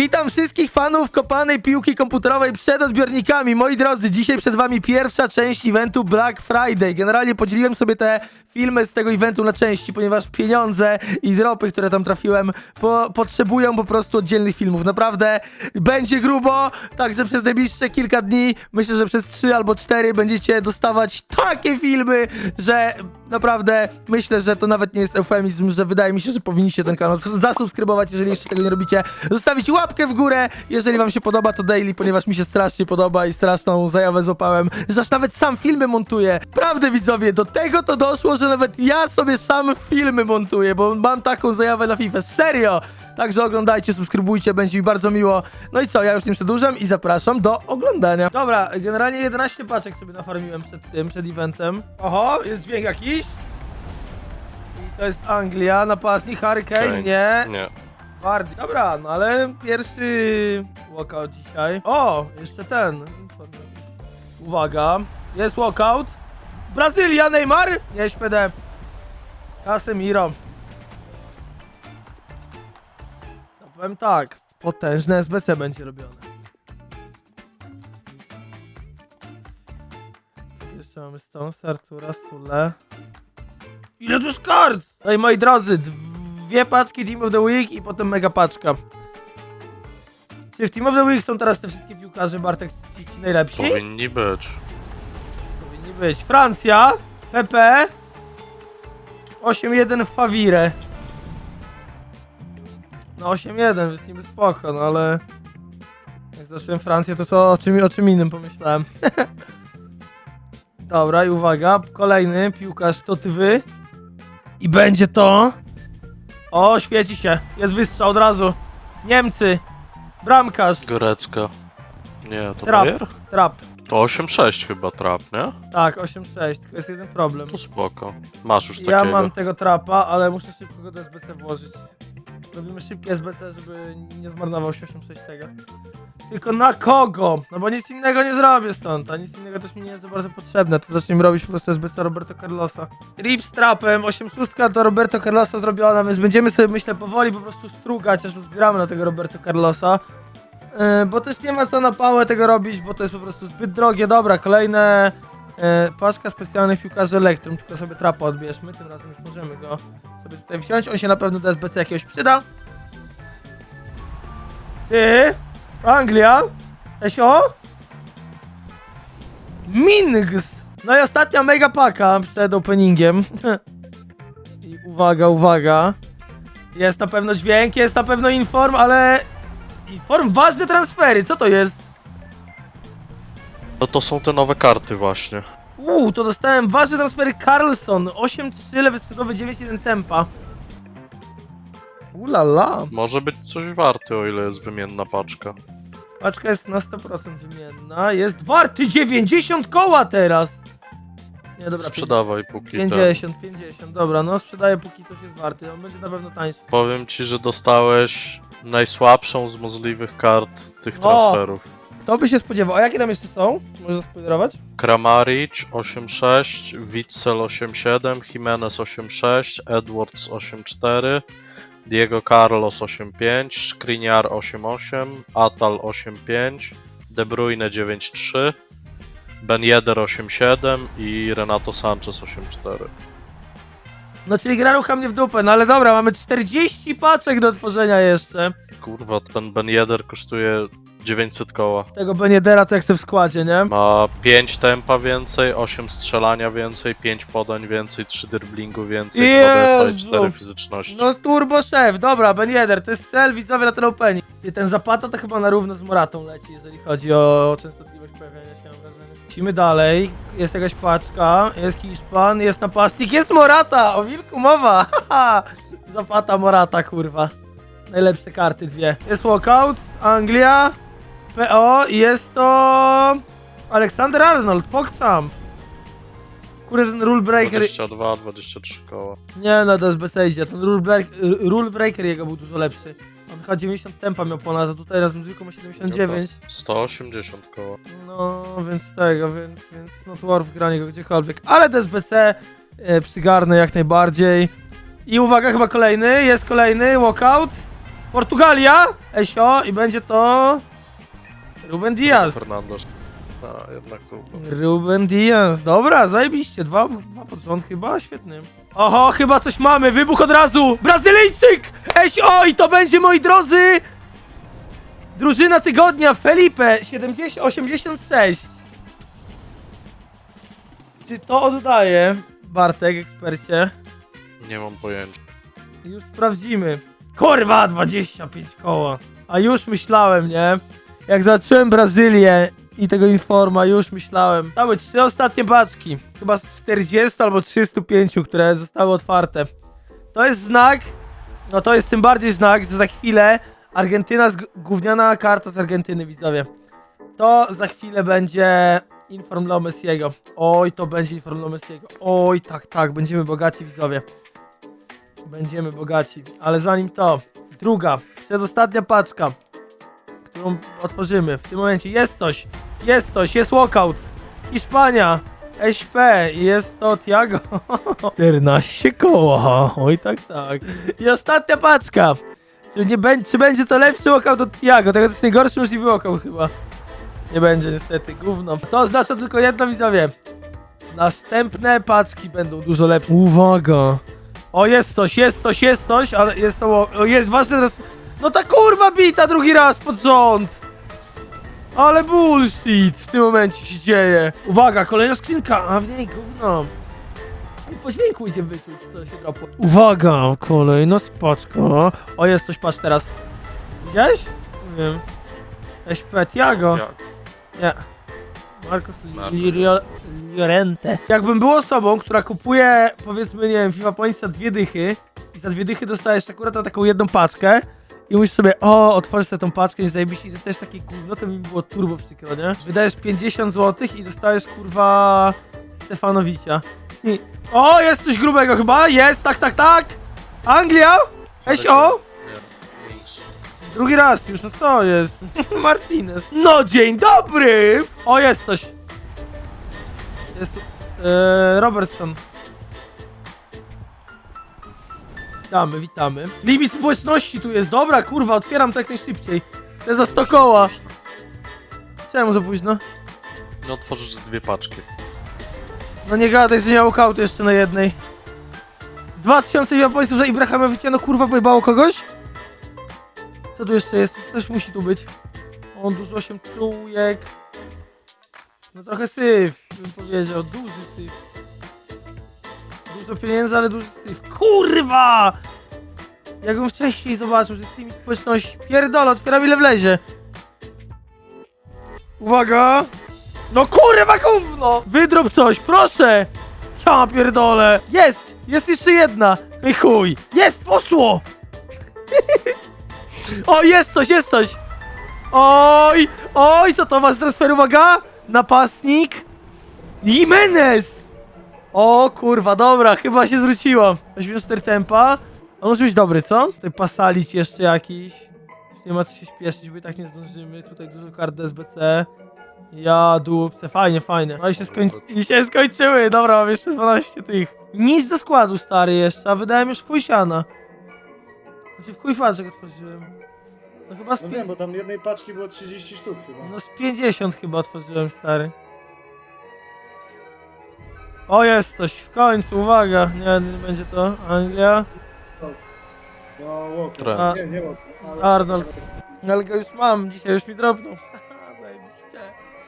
Witam wszystkich fanów kopanej piłki komputerowej przed odbiornikami. Moi drodzy, dzisiaj przed wami pierwsza część eventu Black Friday. Generalnie podzieliłem sobie te filmy z tego eventu na części, ponieważ pieniądze i dropy, które tam trafiłem, po, potrzebują po prostu oddzielnych filmów. Naprawdę będzie grubo, także przez najbliższe kilka dni, myślę, że przez 3 albo 4 będziecie dostawać takie filmy, że naprawdę myślę, że to nawet nie jest eufemizm, że wydaje mi się, że powinniście ten kanał zasubskrybować, jeżeli jeszcze tego nie robicie. Zostawić łapkę w górę, jeżeli wam się podoba to daily, ponieważ mi się strasznie podoba i straszną zajawę złapałem, że aż nawet sam filmy montuję. Prawdę widzowie, do tego to doszło, że nawet ja sobie sam filmy montuję, bo mam taką zajawę na FIFA. Serio! Także oglądajcie, subskrybujcie, będzie mi bardzo miło. No i co, ja już nie przedłużam i zapraszam do oglądania. Dobra, generalnie 11 paczek sobie nafarmiłem przed tym, przed eventem. Oho, jest dźwięk jakiś. I to jest Anglia, napastnik, Hurricane, nie. Nie. Wardy. Dobra, no ale pierwszy walkout dzisiaj. O, jeszcze ten. Uwaga, jest walkout. Brazylia, Neymar. Nie, SPD. Casemiro. Powiem tak, potężne SBC będzie robione. Jeszcze mamy Stones, Artura, Sule. Ile tu jest kart? Ej, moi drodzy, dwie paczki Team of the Week i potem mega paczka. Czy w Team of the Week są teraz te wszystkie piłkarze, Bartek, ci, ci najlepsi? Powinni być. Powinni być. Francja, PP, 8-1 w Favire. No 8-1, więc niby spoko, no ale... Jak zacząłem Francję, to co, o, czym, o czym innym pomyślałem. Dobra, i uwaga, kolejny piłkarz to ty wy. I będzie to... O, świeci się, jest wystrzał od razu. Niemcy, bramkarz, Gorecka. Nie, to Trap. Bayer? trap. To 8-6 chyba trap, nie? Tak, 8-6, tylko jest jeden problem. To spoko. Masz już Ja takiego. mam tego trapa, ale muszę szybko go do SBC włożyć. Robimy szybkie SBC, żeby nie zmarnował się 8-6 tego. Tylko na kogo? No bo nic innego nie zrobię stąd, a nic innego też mi nie jest za bardzo potrzebne. To zacznijmy robić po prostu SBC Roberto Carlosa. Rip z trapem, 8-6 to Roberto Carlosa zrobiona, więc będziemy sobie myślę powoli po prostu strugać, aż zbieramy na tego Roberto Carlosa. Yy, bo też nie ma co na pałę tego robić, bo to jest po prostu zbyt drogie. Dobra, kolejne E, paczka specjalnych piłkarzy Elektrum, tylko sobie trapa odbierzmy, tym razem już możemy go sobie tutaj wziąć, on się na pewno do SBC jakiegoś przyda. Ty, Anglia, Esio, Mings, no i ostatnia mega paka przed openingiem. I uwaga, uwaga, jest na pewno dźwięk, jest na pewno inform, ale inform, ważne transfery, co to jest? No to są te nowe karty właśnie. Uuu, to dostałem ważne transfery Carlson. 8-3 lewy skrzydłowy, 9-1 tempa. Ulala. Może być coś warty, o ile jest wymienna paczka. Paczka jest na 100% wymienna. Jest warty 90 koła teraz. Nie, dobra. Sprzedawaj póki ten. 50, 50. Dobra, no sprzedaję póki coś jest warty. On będzie na pewno tańszy. Powiem ci, że dostałeś najsłabszą z możliwych kart tych O! transferów. Kto by się spodziewał? A jakie tam jeszcze są? Może zaspoilerować? Kramaric 8-6, Witzel 8-7, Jimenez 8-6, Edwards 8-4, Diego Carlos 8-5, Skriniar 8-8, Atal 8-5, De Bruyne 9-3, Ben Yedder 8-7 i Renato Sanchez 8-4. No czyli gra rucha mnie w dupę. No ale dobra, mamy 40 paczek do tworzenia jeszcze. Kurwa, ten Ben Yedder kosztuje 900 koła. Tego Beniedera to jak chcę w składzie, nie? Ma 5 tempa więcej, 8 strzelania więcej, 5 podań więcej, 3 dribblingu więcej, 2 defa i Jezu! 4 fizyczności. No turbo szef, dobra, Ben Yedder, to jest cel widzowie na ten opening. I ten Zapata to chyba na równo z Moratą leci, jeżeli chodzi o częstotliwość pojawiania się, mam wrażenie. Lecimy dalej, jest jakaś paczka, jest Hiszpan, jest napastnik, jest Morata, o wilku mowa, haha. Zapata, Morata, kurwa. Najlepsze karty dwie. Jest walkout, Anglia, I jest to... Aleksander Arnold, PogChamp. Kurde, ten rule breaker... 22, 23 koła. Nie no, to jest. Ten rule, break, rule breaker jego był dużo lepszy. On chyba 90 tempa miał ponad, a tutaj razem z Wilką ma 79. 180 koła. No, więc tego, więc, więc not worth granie go gdziekolwiek. Ale to jest BC, e, przygarnę jak najbardziej. I uwaga, chyba kolejny, jest kolejny, walkout. Portugalia, Esio, i będzie to Ruben Diaz. Fernandes. A, jednak tu. Ruben Diaz, dobra, zajebiście, dwa, dwa pod rząd chyba, świetny. Oho, chyba coś mamy, wybuch od razu! Brazylijczyk! Eś, oj, to będzie, moi drodzy! Drużyna tygodnia, Felipe, 70, 86. Czy to oddaje, Bartek, ekspercie? Nie mam pojęcia. Już sprawdzimy. Kurwa, 25 koła. A już myślałem, nie? Jak zobaczyłem Brazylię i tego informa, już myślałem. Dały trzy ostatnie paczki. Chyba z 40 albo 305, które zostały otwarte. To jest znak, no to jest tym bardziej znak, że za chwilę Argentyna, gówniana karta z Argentyny, widzowie. To za chwilę będzie inform dla Messiego. Oj, to będzie inform dla Messiego. Oj, tak, tak, będziemy bogaci, widzowie. Będziemy bogaci. Ale zanim to, druga, przedostatnia paczka, którą otworzymy. W tym momencie jest coś, jest coś, jest walkout. Hiszpania, SP, jest to Tiago. 14 koła, oj tak, tak. I ostatnia paczka. Czy, nie będzie, czy będzie to lepszy walkout od Tiago? Tego to jest najgorszy możliwy walkout chyba. Nie będzie niestety, gówno. To oznacza tylko jedno widzowie. Następne paczki będą dużo lepsze. Uwaga! O, jest coś, jest coś, jest coś, ale jest to. O, jest ważne teraz. No ta kurwa bita drugi raz pod rząd! Ale bullshit w tym momencie się dzieje. Uwaga, kolejna skrzynka, a w niej gówno. I po dźwięku idzie wyczuć, co się dropło. Uwaga, kolejna spaczka. O, jest coś, patrz teraz. Widziałeś? Nie wiem. SP Tiago. Ja, Nie. Marcos Marcos. Lirio- Llorente. Jakbym był osobą, która kupuje, powiedzmy, nie wiem, FIFA Points za dwie dychy i za dwie dychy dostajesz akurat na taką jedną paczkę i mówisz sobie, o, otworzysz sobie tą paczkę i zajebiście i dostajesz takie gówno, to mi było turbo przykro, nie? Wydajesz 50 zł i dostajesz, kurwa, Stefanowicia. I... O, jest coś grubego chyba, jest, tak, tak, tak! Anglia! Eś, o! Drugi raz już, no co jest? Martinez. No dzień dobry! O, jest coś. Jest tu. Eee, Robertson. Witamy, witamy. Limit społeczności tu jest, dobra, kurwa, otwieram to jak najszybciej. Jest za 100 koła. Czemu za późno? No otworzysz z dwie paczki. No nie gadaj, że nie miał kautu jeszcze na jednej. 2000 japońców za Ibrahimowicza, no kurwa, pojebało kogoś? Co tu jeszcze jest? Coś musi tu być. On dużo się trójek. No trochę syf, bym powiedział. Duży syf. Dużo pieniędzy, ale duży syf. Kurwa! Jakbym wcześniej zobaczył, że z tymi społeczności pierdolę, otwieram ile wlezie. Uwaga! No kurwa gówno! Wydrób coś, proszę! Ja pierdolę! Jest! Jest jeszcze jedna! I chuj! Jest, poszło! o, jest coś, jest coś! Oj! Oj, co to wasz transfer, uwaga! Napastnik! Jimenez! O kurwa, dobra, chyba się zwróciło. 84 tempa. On może być dobry, co? Tutaj pasalić jeszcze jakiś. Nie ma co się śpieszyć, bo i tak nie zdążymy. Tutaj dużo kart SBC. Ja, dupce, fajnie, fajnie. No i się, skończy... I się skończyły, dobra, mam jeszcze 12 tych. Nic do składu, stary, jeszcze, a wydałem już w chuj siana. Znaczy w chuj faczek otworzyłem. No chyba z, No pi- wiem, bo tam jednej paczki było 30 sztuk chyba. no z 50 chyba otworzyłem, stary. O, jest coś, w końcu, uwaga. Nie, nie będzie to. Anglia. No, Walker. Trent. Nie, nie Walker. ale- Arnold. No, Ale go już mam, dzisiaj już mi drobną.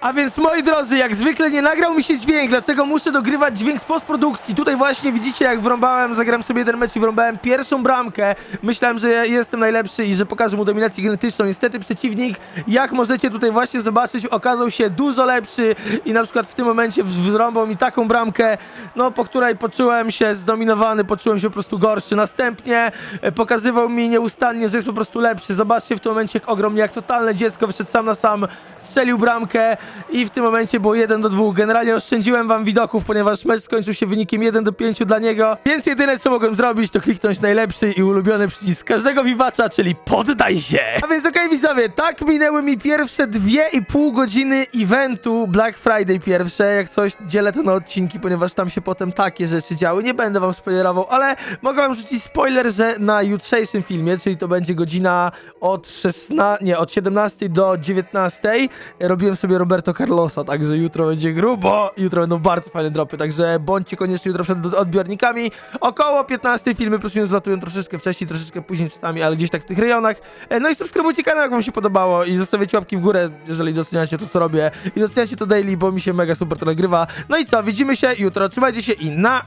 A więc moi drodzy, jak zwykle nie nagrał mi się dźwięk, dlatego muszę dogrywać dźwięk z postprodukcji. Tutaj właśnie widzicie jak wrąbałem, zagram sobie jeden mecz i wrąbałem pierwszą bramkę. Myślałem, że jestem najlepszy i że pokażę mu dominację genetyczną. Niestety przeciwnik, jak możecie tutaj właśnie zobaczyć, okazał się dużo lepszy i na przykład w tym momencie wrąbał mi taką bramkę, no po której poczułem się zdominowany, poczułem się po prostu gorszy. Następnie e, pokazywał mi nieustannie, że jest po prostu lepszy. Zobaczcie w tym momencie jak ogromnie, jak totalne dziecko wyszedł sam na sam, strzelił bramkę. I w tym momencie było 1 do 2. Generalnie oszczędziłem wam widoków, ponieważ mecz skończył się wynikiem 1 do 5 dla niego, więc jedyne co mogłem zrobić to kliknąć najlepszy i ulubiony przycisk każdego wiwacza, czyli poddaj się! A więc okej widzowie, tak minęły mi pierwsze 2,5 godziny eventu Black Friday pierwsze, jak coś dzielę to na odcinki, ponieważ tam się potem takie rzeczy działy, nie będę wam spoilerował, ale mogę wam rzucić spoiler, że na jutrzejszym filmie, czyli to będzie godzina od 16, nie, od 17 do 19, robiłem sobie Roberto Carlosa, także jutro będzie grubo, jutro będą bardzo fajne dropy, także bądźcie koniecznie jutro przed odbiornikami, około 15 filmy plus minus latują troszeczkę wcześniej, troszeczkę później czasami, ale gdzieś tak w tych rejonach, E, no i subskrybujcie kanał, jak wam się podobało i zostawiacie łapki w górę, jeżeli doceniacie to, co robię i doceniacie to daily, bo mi się mega super to nagrywa, no i co, widzimy się jutro, trzymajcie się i na...